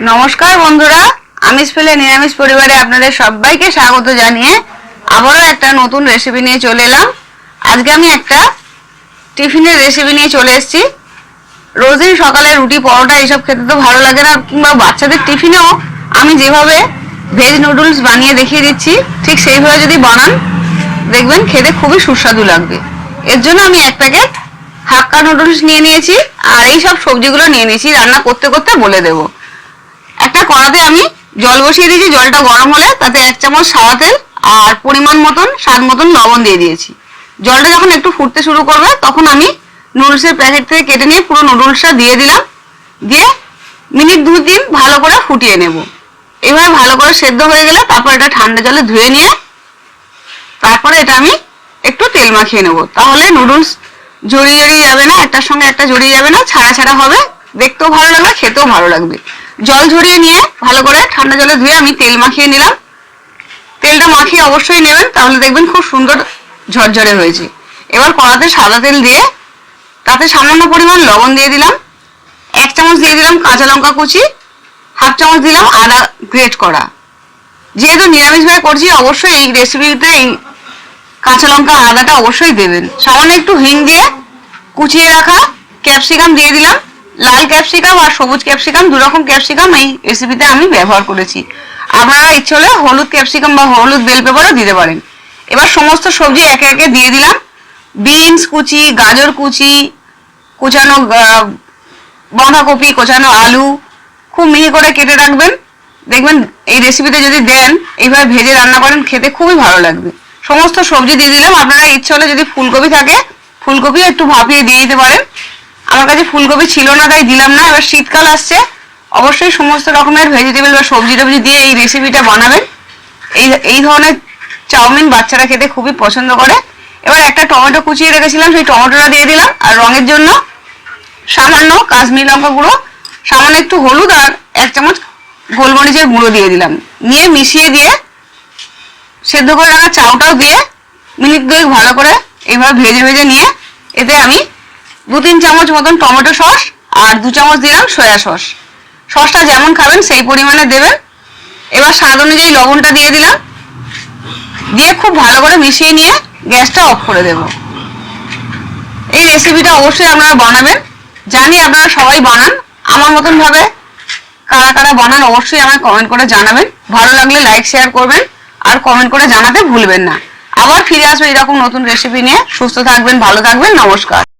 নমস্কার বন্ধুরা আমিষ ফেলে নিরামিষ পরিবারে আপনাদের সবাইকে স্বাগত জানিয়ে আবারও একটা নতুন রেসিপি নিয়ে চলে এলাম। আজকে আমি একটা টিফিনের রেসিপি নিয়ে চলে এসেছি। রোজদিন সকালে রুটি, পরোটা এইসব খেতে তো ভালো লাগে না, কিংবা বাচ্চাদের টিফিনেও আমি যেভাবে ভেজ নুডলস বানিয়ে দেখিয়ে দিচ্ছি, ঠিক সেইভাবে যদি বানান, দেখবেন খেতে খুবই সুস্বাদু লাগবে। এর জন্য আমি এক প্যাকেট হাক্কা নুডলস নিয়ে নিয়েছি, আর এই সব সবজিগুলো নিয়ে নিয়েছি, রান্না করতে করতে বলে দেবো। একটা কড়াতে আমি জল বসিয়ে দিয়েছি, জলটা গরম হলে তাতে এক চামচ সাদা তেল আর পরিমাণ মতন, স্বাদ মতন লবণ দিয়ে দিয়েছি। জলটা যখন একটু ফুটতে শুরু করবে, তখন আমি নুডলসের প্যাকেট থেকে কেটে নিয়ে পুরো নুডলসটা দিয়ে দিলাম। দিয়ে মিনিট দু তিন ভালো করে ফুটিয়ে নেব। এবার ভালো করে সেদ্ধ হয়ে গেলে তারপর এটা ঠান্ডা জলে ধুয়ে নিয়ে তারপরে এটা আমি একটু তেল মাখিয়ে নেব। তাহলে নুডলস জড়িয়ে জড়িয়ে যাবে না, একটার সঙ্গে একটা জড়িয়ে যাবে না, ছাড়া ছাড়া হবে। দেখতেও ভালো লাগবে, খেতেও ভালো লাগবে। জল ঝরিয়ে নিয়ে ভালো করে ঠান্ডা জলে ধুয়ে আমি তেল মাখিয়ে নিলাম। তেলটা মাখিয়ে অবশ্যই নেবেন, তাহলে দেখবেন খুব সুন্দর ঝরঝরে হয়েছে। এবার কড়াতে সাদা তেল দিয়ে তাতে সামান্য পরিমাণ লবণ দিয়ে দিলাম, এক চামচ দিয়ে দিলাম কাঁচা লঙ্কা কুচি, হাফ চামচ দিলাম আদা গ্রেট করা। যেহেতু নিরামিষভাবে করছি, অবশ্যই এই রেসিপিতে এই কাঁচা লঙ্কা আদাটা অবশ্যই দেবেন। সামান্য একটু হিং দিয়ে কুচিয়ে রাখা ক্যাপসিকাম দিয়ে দিলাম। লাল ক্যাপসিকাম আর সবুজ ক্যাপসিকাম দু রকম ক্যাপসিকাম এই রেসিপিতে আমি ব্যবহার করেছি। আপনারা ইচ্ছে হলে হলুদ ক্যাপসিকাম বা হলুদ বেল পেপারও দিতে পারেন। এবার সমস্ত সবজি একে একে দিয়ে দিলাম। বিনস কুচি, গাজর কুচি, কোচানো বাঁধাকপি কোচানো আলু, খুব মিহি করে কেটে রাখবেন। দেখবেন এই রেসিপিতে যদি দেন, এইভাবে ভেজে রান্না করেন, খেতে খুবই ভালো লাগবে। সমস্ত সবজি দিয়ে দিলাম। আপনারা ইচ্ছে হলে যদি ফুলকপি থাকে ফুলকপি একটু ভাপিয়ে দিয়ে দিতে পারেন। আমার কাছে ফুলকপি ছিল না, তাই দিলাম না। এবার শীতকাল আসছে। অবশ্যই সমস্ত রকমের ভেজিটেবল বা সবজি টবজি দিয়ে এই রেসিপিটা বানাবেন। এই এই ধরনের চাউমিন বাচ্চারা খেতে খুবই পছন্দ করে। এবার একটা টমেটো কুচিয়ে রেখেছিলাম, সেই টমেটোটা দিয়ে দিলাম। আর রঙের জন্য সামান্য কাশ্মীর লঙ্কা গুঁড়ো, সামান্য একটু হলুদ আর এক চামচ গোলমরিচের গুঁড়ো দিয়ে দিলাম। নিয়ে মিশিয়ে দিয়ে সেদ্ধ করে রাখা চাউটাও দিয়ে মিনিট দুয়েক ভালো করে এইভাবে ভেজে ভেজে নিয়ে এতে আমি দু তিন চামচ মতন টমেটো সস আর দু চামচ দিলাম সয়া সস। সসটা যেমন খাবেন সেই পরিমাণে দেবেন। এবার স্বাদ অনুযায়ী লবণটা দিয়ে দিলাম। দিয়ে খুব ভালো করে মিশিয়ে নিয়ে গ্যাসটা অফ করে দেব। এই রেসিপিটা অবশ্যই আপনারা বানাবেন। জানি আপনারা সবাই বানান। আমার মতন ভাবে কারা কারা বানান অবশ্যই আমায় কমেন্ট করে জানাবেন। ভালো লাগলে লাইক শেয়ার করবেন। আর কমেন্ট করে জানাতে ভুলবেন না। আবার ফিরে আসবে এরকম নতুন রেসিপি নিয়ে। সুস্থ থাকবেন, ভালো থাকবেন। নমস্কার।